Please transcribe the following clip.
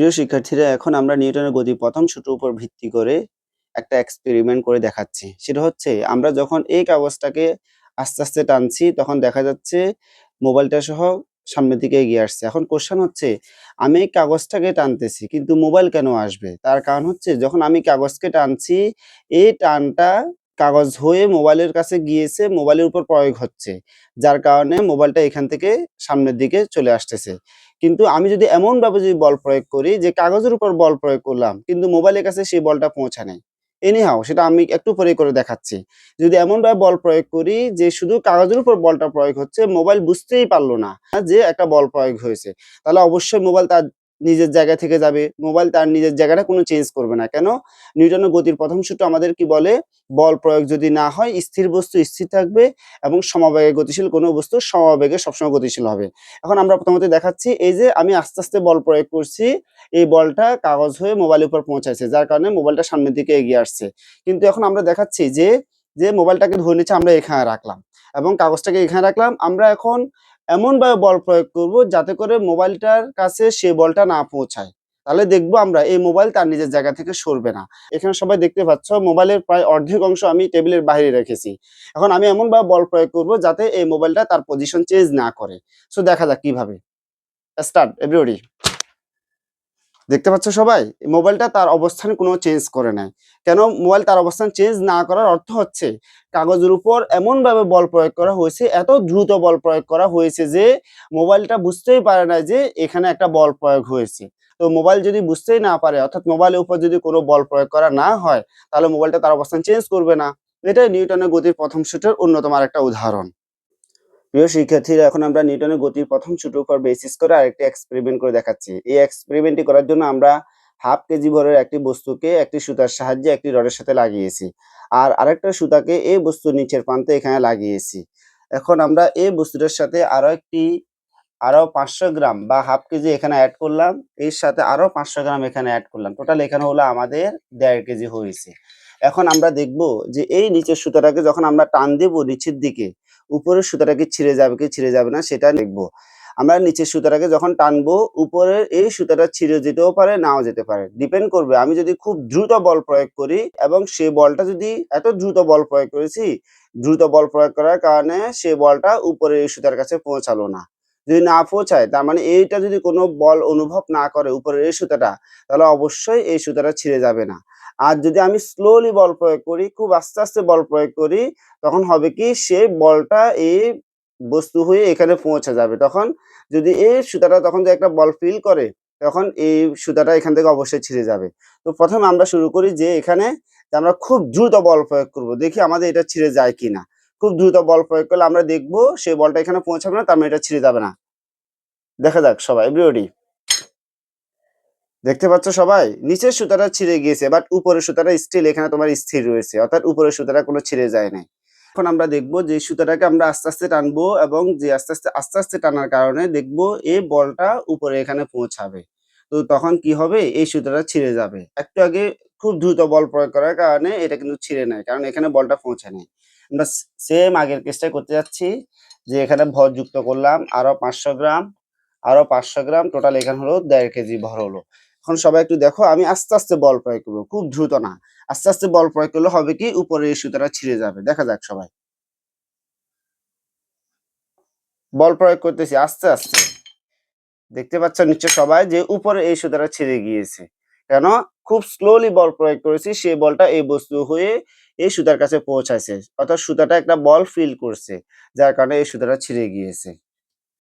প্রিয় শিক্ষার্থীরা, এখন আমরা নিউটনের গতি প্রথম সূত্রের উপর ভিত্তি করে একটা এক্সপেরিমেন্ট করে দেখাচ্ছি। সেটা হচ্ছে, আমরা যখন এই কাগজটাকে আস্তে আস্তে টানছি, তখন দেখা যাচ্ছে মোবাইলটা সহ সামনের দিকে এগিয়ে আসছে। এখন কোশ্চেন হচ্ছে, আমি এই কাগজটাকে টানতেছি, কিন্তু মোবাইল কেন আসবে? তার কারণ হচ্ছে, যখন আমি কাগজকে টানছি, এই টানটা কাগজ হয়ে মোবাইলের কাছে গিয়েছে, মোবাইলের উপর প্রয়োগ হচ্ছে, যার কারণে মোবাইলটা এখান থেকে সামনের দিকে চলে আসতেছে। কিন্তু আমি যদি এমনভাবে যদি বল প্রয়োগ করি যে কাগজের উপর বল প্রয়োগ করলাম, কিন্তু মোবাইলের কাছে সেই বলটা পৌঁছা নেই। এনিহাও সেটা আমি একটু পরে করে দেখাচ্ছি। যদি এমনভাবে বল প্রয়োগ করি যে শুধু কাগজের উপর বলটা প্রয়োগ হচ্ছে, মোবাইল বুঝতেই পারল না যে একটা বল প্রয়োগ হয়েছে, তাহলে অবশ্যই মোবাইল তার নিজের জায়গা থেকে যাবে মোবাইল তার নিজের জায়গাটা কোনো চেঞ্জ করবে না। কেন? নিউটনের গতির প্রথম সূত্র আমাদের কি বলে? বল প্রয়োগ যদি না হয়, স্থির বস্তু স্থির থাকবে এবং সমবেগে গতিশীল কোনো বস্তু সমবেগে সবসময় গতিশীল হবে। এখন আমরা প্রথমত দেখাচ্ছি, এই যে আমি আস্তে আস্তে বল প্রয়োগ করছি, এই বলটা কাগজ হয়ে মোবাইলের উপর পৌঁছাচ্ছে যার কারণে মোবাইলটা সামনের দিকে এগিয়ে আসছে। কিন্তু এখন আমরা দেখাচ্ছি যে যে মোবাইলটাকে ধরে নিচ্ছে আমরা এখানে রাখলাম এবং কাগজটাকে এখানে রাখলাম। আমরা এখন এমনভাবে বল প্রয়োগ করব যাতে করে মোবাইলটার কাছে সে বলটা না পৌঁছায়। তাহলে দেখব আমরা এই মোবাইল তার নিজের জায়গা থেকে সরবে না। এখানে সবাই দেখতে পাচ্ছ, মোবাইলের প্রায় অর্ধেক অংশ আমি টেবিলের বাইরে রেখেছি। এখন আমি এমনভাবে বল প্রয়োগ করব যাতে এই মোবাইলটা তার পজিশন চেঞ্জ না করে। সো দেখা যাক কীভাবে। স্টার্ট এভরিবডি দেখতে পাচ্ছ সবাই? মোবাইলটা তার অবস্থান কোনো চেঞ্জ করে নাই। কেন? মোবাইল তার অবস্থান চেঞ্জ না করার অর্থ হচ্ছে, কাগজের উপর এমনভাবে বল প্রয়োগ করা হয়েছে, এত দ্রুত বল প্রয়োগ করা হয়েছে যে মোবাইলটা বুঝতেই পারে না যে এখানে একটা বল প্রয়োগ হয়েছে। তো মোবাইল যদি বুঝতেই না পারে, অর্থাৎ মোবাইলের উপর যদি কোনো বল প্রয়োগ করা না হয়, তাহলে মোবাইলটা তার অবস্থান চেঞ্জ করবে না। এটাই নিউটনের গতির প্রথম সূত্রের অন্যতম আরেকটা উদাহরণ। প্রিয় শিক্ষার্থীরা, এখন আমরা নিউটনের গতির প্রথম সূত্রের উপর বেসিস করে আরেকটি এক্সপেরিমেন্ট করে দেখাচ্ছি। এই এক্সপেরিমেন্টটি করার জন্য আমরা হাফ কেজি ভরের একটি বস্তুকে একটি সুতার সাহায্যে একটি রডের সাথে লাগিয়েছি আর আরেকটা সুতাকে এই বস্তুর নিচের প্রান্তে এখানে লাগিয়েছি। এখন আমরা এই বস্তুটার সাথে আরও একটি আরও পাঁচশো গ্রাম বা হাফ কেজি এখানে অ্যাড করলাম, এর সাথে আরও পাঁচশো গ্রাম এখানে অ্যাড করলাম। টোটাল এখানে হলো আমাদের দেড় কেজি হয়েছে। এখন আমরা দেখব যে এই নিচের সুতাটাকে যখন আমরা টান দেব নিচের দিকে উপরের সুতাটা কি ছিঁড়ে যাবে কি ছিঁড়ে যাবে না, সেটা দেখব। আমরা নিচের সুতাটাকে যখন টানবো, উপরের এই সুতাটা ছিঁড়ে যেতেও পারে, নাও যেতে পারে। ডিপেন্ড করবে, আমি যদি খুব দ্রুত বল প্রয়োগ করি এবং সে বলটা যদি এত দ্রুত বল প্রয়োগ করেছি, দ্রুত বল প্রয়োগ করার কারণে সে বলটা উপরের এই সুতার কাছে পৌঁছালো না। যদি না পৌঁছায়, তার মানে এইটা যদি কোনো বল অনুভব না করে উপরের এই সুতাটা, তাহলে অবশ্যই এই সুতাটা ছিঁড়ে যাবে না। আর যদি আমি স্লোলি বল প্রয়োগ করি, খুব আস্তে আস্তে বল প্রয়োগ করি, তখন হবে কি সেই বলটা এই বস্তু হয়ে এখানে পৌঁছে যাবে। তখন যদি এই সুতাটা তখন যে একটা বল ফিল করে, তখন এই সুতাটা এখান থেকে অবশ্যই ছিঁড়ে যাবে। তো প্রথমে আমরা শুরু করি যে এখানে আমরা খুব দ্রুত বল প্রয়োগ করব, দেখি আমাদের এটা ছিঁড়ে যায় কি না খুব দ্রুত বল প্রয়োগ করলে আমরা দেখব সেই বলটা এখানে পৌঁছাবে না, তার মানে এটা ছিঁড়ে যাবে না। দেখা যাক সবাই এভরিবডি দেখতে পাচ্ছ সবাই? নিচের সুতাটা ছিঁড়ে গিয়েছে বাট উপরের সুতাটা স্টিল এখানে তোমার স্থির রয়েছে, অর্থাৎ উপরের সুতাটা কোনো ছিঁড়ে যায় নাই। এখন আমরা দেখব যে সুতাটাকে আমরা আস্তে আস্তে টানবো এবং যে আস্তে আস্তে আস্তে আস্তে টানার কারণে দেখব এই বলটা উপরে এখানে পৌঁছাবে। তো তখন কি হবে? এই সুতাটা ছিঁড়ে যাবে। একটু আগে খুব দ্রুত বল প্রয়োগ করার কারণে এটা কিন্তু ছিঁড়ে নেয়, কারণ এখানে বলটা পৌঁছে নেয় আমরা সেম আগের কেসটাই করতে যাচ্ছি, যে এখানে ভর যুক্ত করলাম, আরও পাঁচশো গ্রাম, আরও পাঁচশো গ্রাম টোটাল এখানে হলো দেড় কেজি ভর হলো। এখন সবাই একটু দেখো, আমি আস্তে আস্তে বল প্রয়োগ করব, খুব দ্রুত না। আস্তে আস্তে বল প্রয়োগ করলে হবে কি উপরে এই সুতাটা ছিঁড়ে যাবে। দেখা যাক সবাই। বল প্রয়োগ করতেছি আস্তে আস্তে। দেখতে পাচ্ছ নিশ্চয় সবাই যে উপরে এই সুতাটা ছিঁড়ে গিয়েছে। কেন? খুব স্লোলি বল প্রয়োগ করেছি সেই বলটা এই বস্তু হয়ে এই সুতার কাছে পৌঁছাইছে। অর্থাৎ সুতাটা একটা বল ফিল করছে, যার কারণে এই সুতাটা ছিঁড়ে গিয়েছে।